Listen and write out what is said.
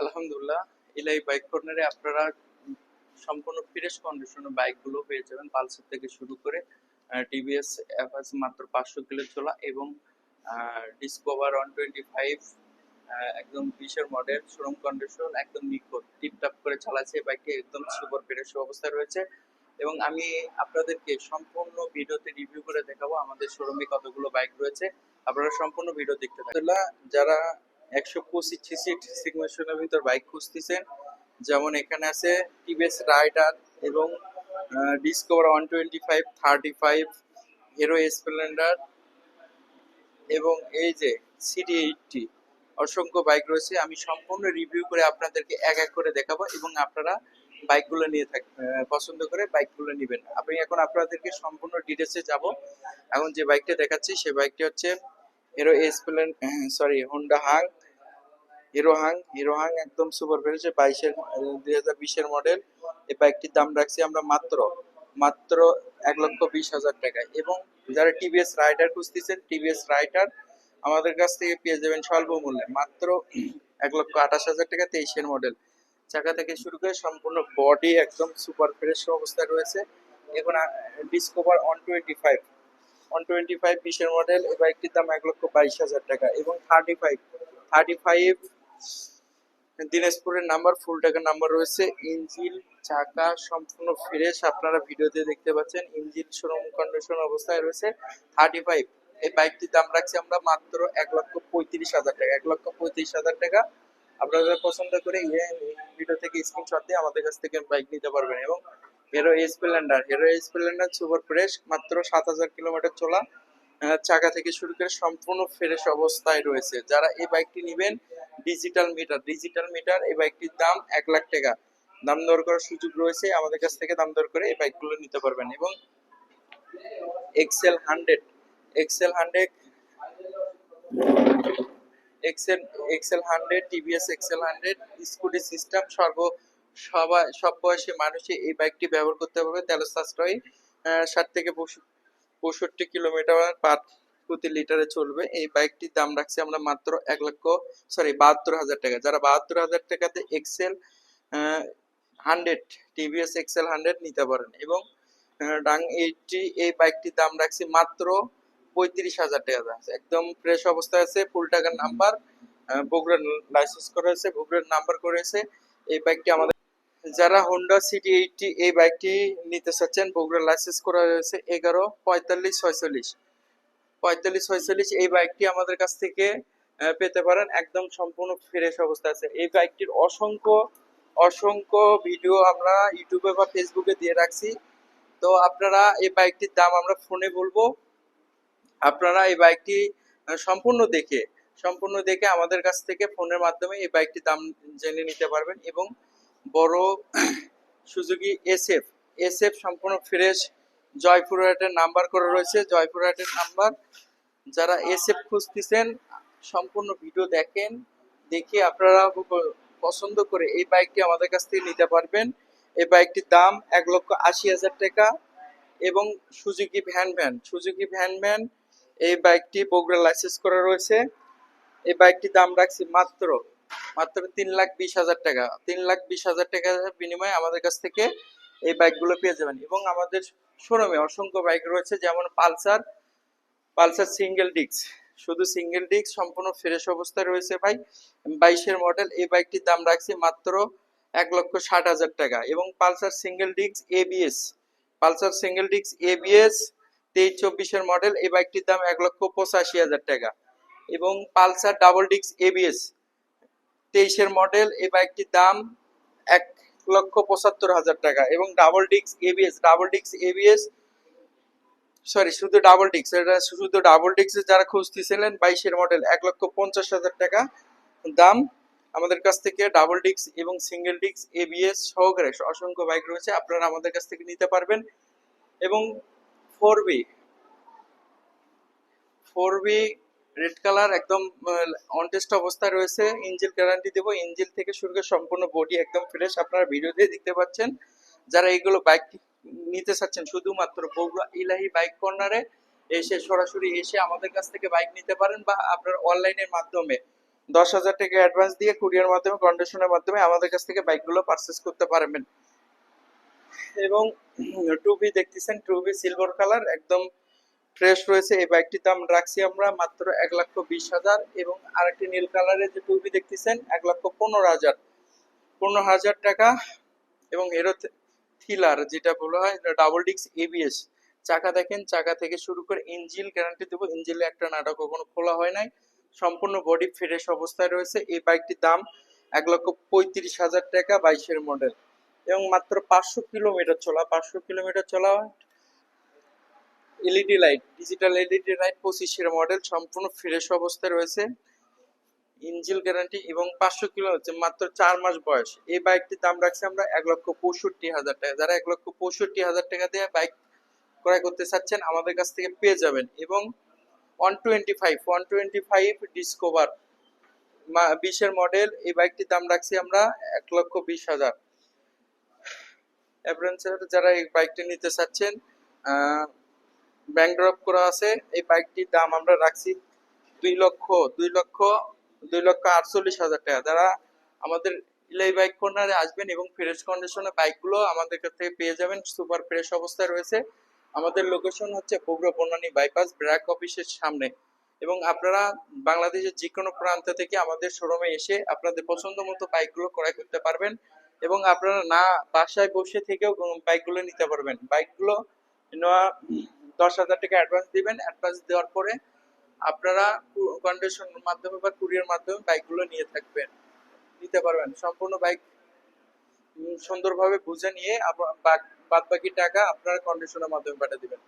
আলহামদুলিল্লাহ ইলাই বাইক কর্নারে আপনারা সম্পূর্ণ ফ্রেশ কন্ডিশনের বাইকগুলো পেয়ে যাবেন। পালসার থেকে শুরু করে টিভিএস অ্যাভারেজ মাত্র পাঁচশো কিলো চলা এবং ডিসকভার ওয়ান টোয়েন্টি ফাইভ একদম বিশের মডেল শোরুম কন্ডিশন একদম নিখুঁত। টিপটাপ করে চালাচ্ছে এই বাইকটি একদম সুপার ফ্রেশ অবস্থায় রয়েছে। এবং আমি আপনাদেরকে সম্পূর্ণ ভিডিওতে রিভিউ করে দেখাবো আমাদের শোরুমে কতগুলো বাইক রয়েছে। আপনারা সম্পূর্ণ ভিডিও দেখতে থাকুন। যারা একশো পঁচিশ সিসি সিগমেশনের ভিতর বাইক খুঁজতেছেন। যেমন এখানে আছে টিভিএস রাইডার এবং Discover one twenty five, thirty five, Hero Splendor এবং এই যে সিডি এইটটি অসংখ্য বাইক রয়েছে। আমি সম্পূর্ণ রিভিউ করে আপনাদেরকে এক এক করে দেখাবো এবং আপনারা বাইকগুলো নিয়ে থাক পছন্দ করে বাইকগুলো নেবেন। আমি এখন আপনাদেরকে সম্পূর্ণ ডিটেলসে যাব। এখন যে বাইকটা দেখাচ্ছি সেই বাইকটি হচ্ছে Hero স্প্লেন sorry Honda Hunk Hero Hunk Hero Hunk একদম সুপার বেড়েছে বাইশের, দুই হাজার বিশের মডেল এই বাইকটির দাম রাখছি আমরা মাত্র মাত্র এক লক্ষ বিশ হাজার টাকায়। এবং যারা টিভিএস রাইডার খুঁজতেছেন টিভিএস রাইডার আমাদের কাছ থেকে পেয়ে যাবেন স্বল্প মূল্যে মাত্র এক লক্ষ আঠাশ হাজার টাকা তেইশের মডেল চাকা থেকে শুরু করে সম্পূর্ণ বডি একদম সুপার ফ্রেশ অবস্থায় রয়েছে। এখন Discover one twenty five one twenty five বিশের মডেল এই বাইকটির দাম এক লক্ষ বাইশ হাজার টাকা। এবং থার্টি ফাইভ থার্টি ফাইভ দিনাজপুরের নাম্বার, ফুল টাকার নাম্বার রয়েছে। ইঞ্জিন চাকা সম্পূর্ণ ফ্রেশ, আপনারা ভিডিওতে দেখতে পাচ্ছেন। ইঞ্জিন শোরুম কন্ডিশন অবস্থায় রয়েছে থার্টি ফাইভ এই বাইকটির দাম রাখছি আমরা মাত্র এক লক্ষ পঁয়ত্রিশ হাজার টাকা। এক লক্ষ পঁয়ত্রিশ হাজার টাকা। আপনারা পছন্দ করে ভিডিও থেকে স্ক্রিনশট দিয়ে আমাদের কাছ থেকে বাইক নিতে পারবেন। এবং Hero Splendor Hero Splendor super fresh মাত্র সাত হাজার কিলোমিটার চলা চাকা থেকে শুরু করে সম্পূর্ণ ফ্রেশ অবস্থায় রয়েছে। যারা এই বাইকটি নেবেন ডিজিটাল মিটার ডিজিটাল মিটার এই বাইকটির দাম এক লাখ টাকা। দাম দর করার সুযোগ রয়েছে, আমাদের কাছ থেকে দাম দর করে এই বাইকগুলো নিতে পারবেন এবং XL hundred XL hundred XL XL hundred TVS XL hundred Scooty system সর্ব সবাই সব বয়সী মানুষই এই বাইকটি ব্যবহার করতে পারবে তেল সাশ্রয়ী ষাট থেকে পঁয়ষট্টি কিলোমিটার পার প্রতি লিটারে চলবে। এই বাইকটির দাম রাখছি আমরা মাত্র এক লক্ষ সরি বাহাত্তর হাজার টাকা। যারা বাহাত্তর হাজার টাকাতে XL hundred, TVS XL hundred নিতে পারেন এবং ডাং এইটটি, এই বাইকটির দাম রাখছি মাত্র পঁয়ত্রিশ হাজার টাকা। দাম একদম ফ্রেশ অবস্থায় আছে, ফুল টাকার নাম্বার বগুড়ার লাইসেন্স করা হয়েছে, বগুড়ার নাম্বার করেছে এই বাইকটি আমাদের, যারা হোন্ডা সিটি এইটটি এই বাইকটি নিতে চাচ্ছেন, বগুড়ার লাইসেন্স করা হয়েছে এগারো, পঁয়তাল্লিশ, ছয়চল্লিশ। পঁয়তাল্লিশ, ছয়চল্লিশ এই বাইকটি আমাদের কাছ থেকে পেতে পারেন। একদম সম্পূর্ণ ফ্রেশ অবস্থা আছে। এই বাইকটির অসংখ্য অসংখ্য ভিডিও আমরা ইউটিউবে বা ফেসবুকে দিয়ে রাখছি। তো আপনারা এই বাইকটির দাম আমরা ফোনে বলব। আপনারা এই বাইকটি সম্পূর্ণ দেখে সম্পূর্ণ দেখে আমাদের কাছ থেকে ফোনের মাধ্যমে এই বাইকটির দাম জেনে নিতে পারবেন। এবং বড় সুজুকি এসএফ এসএফ সম্পূর্ণ ফ্রেশ জয়পুরহাটের নাম্বার করে রয়েছে। জয়পুরহাটের নাম্বার। যারা এসএফ খুঁজতেছেন, সম্পূর্ণ ভিডিও দেখেন, দেখে আপনারা পছন্দ করে এই বাইকটি আমাদের কাছ থেকে নিতে পারবেন। এই বাইকটির দাম এক লক্ষ আশি হাজার টাকা এবং Suzuki Van Van. Suzuki Van Van এই বাইকটি বগুড়া লাইসেন্স করা রয়েছে। এই বাইকটির দাম রাখছি মাত্র মাত্র তিন লাখ বিশ হাজার টাকা। তিন লাখ বিশ হাজার টাকার বিনিময়ে আমাদের কাছ থেকে এই বাইকগুলো পেয়ে যাবেন এবং আমাদের শোরুমে অসংখ্য বাইক রয়েছে, যেমন পালসার পালসার সিঙ্গেল ডিস্ক। শুধু সিঙ্গেল ডিস্ক, সম্পূর্ণ ফ্রেশ অবস্থায় রয়েছে ভাই। বাইশের মডেল, এই বাইকটির দাম রাখছি মাত্র এক লক্ষ ষাট হাজার টাকা। এবং Pulsar single disc ABS Pulsar single disc ABS তেইশ চব্বিশের মডেল, এই বাইকটির দাম এক লক্ষ পঁচাশি হাজার টাকা। এবং পালসার ডাবল ডিস্ক এবিএস তেইশের মডেল, এই বাইকটির দাম এক লক্ষ পঁচাত্তর হাজার টাকা এবং double disc ABS double disc ABS sorry শুধু ডাবল ডিস্ক এটা শুধু ডাবল ডিস্ক যারা খুঁজতেছিলেন, বাইশের মডেল এক লক্ষ পঞ্চাশ হাজার টাকা দাম। আমাদের কাছ থেকে ডাবল ডিস্ক এবং সিঙ্গেল ডিস্ক এবিএস সহকারে অসংখ্য বাইক রয়েছে, আপনারা আমাদের কাছ থেকে নিতে পারবেন। এবং four B four B red colour, একদম অনটেস্ট অবস্থায় রয়েছে। ইঞ্জিল গ্যারান্টি দেবো। ইঞ্জিল থেকে শুরু করে সম্পূর্ণ বডি একদম ফ্রেশ আপনারা ভিডিওতে দেখতে পাচ্ছেন। যারা এইগুলো বাইক নিতে চাচ্ছেন, শুধুমাত্র বগুড়া ইলাহি বাইক কর্নারে এসে সরাসরি এসে আমাদের কাছ থেকে বাইক নিতে পারেন বা আপনার অনলাইনের মাধ্যমে দশ হাজার টাকা অ্যাডভান্স দিয়ে কুরিয়ার মাধ্যমে কন্ডিশনের মাধ্যমে আমাদের কাছ থেকে বাইকগুলো পারচেস করতে পারবেন। এবং টু বি দেখতেছেন। টু বি সিলভার কালার একদম ফ্রেশ রয়েছে। এই বাইকটির দাম রাখছি আমরা মাত্র এক লক্ষ বিশ হাজার এবং আরেকটি নীল কালারের যে টু বি দেখতেছেন, এক লক্ষ পনেরো হাজার। পনেরো হাজার টাকা এবং এরও থ্রিলার যেটা বলা হয় ডাবল ডিক্স এবিএস চাকা দেখেন, চাকা থেকে শুরু করে ইঞ্জিল গ্যারান্টি দেবো। ইঞ্জিলে একটা নাটক কখনো খোলা হয় নাই। সম্পূর্ণ বডি ফ্রেশ অবস্থায় রয়েছে। এই বাইকটির দাম এক লক্ষ পঁয়ত্রিশ হাজার টাকা, বাইশের মডেল। এবং মাত্র পাঁচশো কিলোমিটার চলা, পাঁচশো কিলোমিটার চলা LED light digital LED light পঁচিশের মডেল সম্পূর্ণ ফ্রেশ অবস্থায় রয়েছে। ইঞ্জিল গ্যারান্টি এবং পাঁচশো কিলো হচ্ছে মাত্র চার মাস বয়স। এই বাইকটির দাম রাখছি আমরা এক লক্ষ পঁয়ষট্টি হাজার টাকা। যারা এক লক্ষ পঁয়ষট্টি হাজার টাকা দিয়ে বাইক ক্রয় করতে চাচ্ছেন, আমাদের কাছ থেকে পেয়ে যাবেন এবং one twenty five one twenty five Discover বিশের মডেল এই বাইকটির দাম রাখছি আমরা এক লক্ষ বিশ হাজার। অ্যাডভেঞ্চার যারা এই বাইকটি নিতে চাচ্ছেন ব্যাংক ড্রপ করা আছে। এই বাইকটির দাম আমরা রাখছি দুই লক্ষ দুই লক্ষ দুই লক্ষ আটচল্লিশ হাজার টাকা। যারা আমাদের ইলাই বাইক কর্নারে আসবেন এবং ফ্রেশ কন্ডিশনে বাইকগুলো আমাদের কাছ থেকে পেয়ে যাবেন সুপার ফ্রেশ অবস্থায় রয়েছে। আমাদের লোকেশন হচ্ছে বগুড়া বনানী বাইপাস ব্র্যাক অফিসের সামনে। এবং আপনারা বাংলাদেশের যে কোনো প্রান্ত থেকে আমাদের শোরুমে এসে আপনাদের পছন্দ মতো বাইকগুলো ক্রয় করতে পারবেন এবং আপনারা না বাসায় বসে থেকেও বাইকগুলো নিতে পারবেন। বাইকগুলো নেওয়া দশ হাজার টাকা অ্যাডভান্স দিবেন অ্যাডভান্স দেওয়ার পরে আপনারা কন্ডিশনের মাধ্যমে বা কুরিয়ার মাধ্যমে বাইকগুলো নিয়ে থাকবেন। নিতে পারবেন। সম্পূর্ণ বাইক সুন্দরভাবে বুঝে নিয়ে বাদ বাকি টাকা আপনারা কন্ডিশনের মাধ্যমে পাঠিয়ে দিবেন।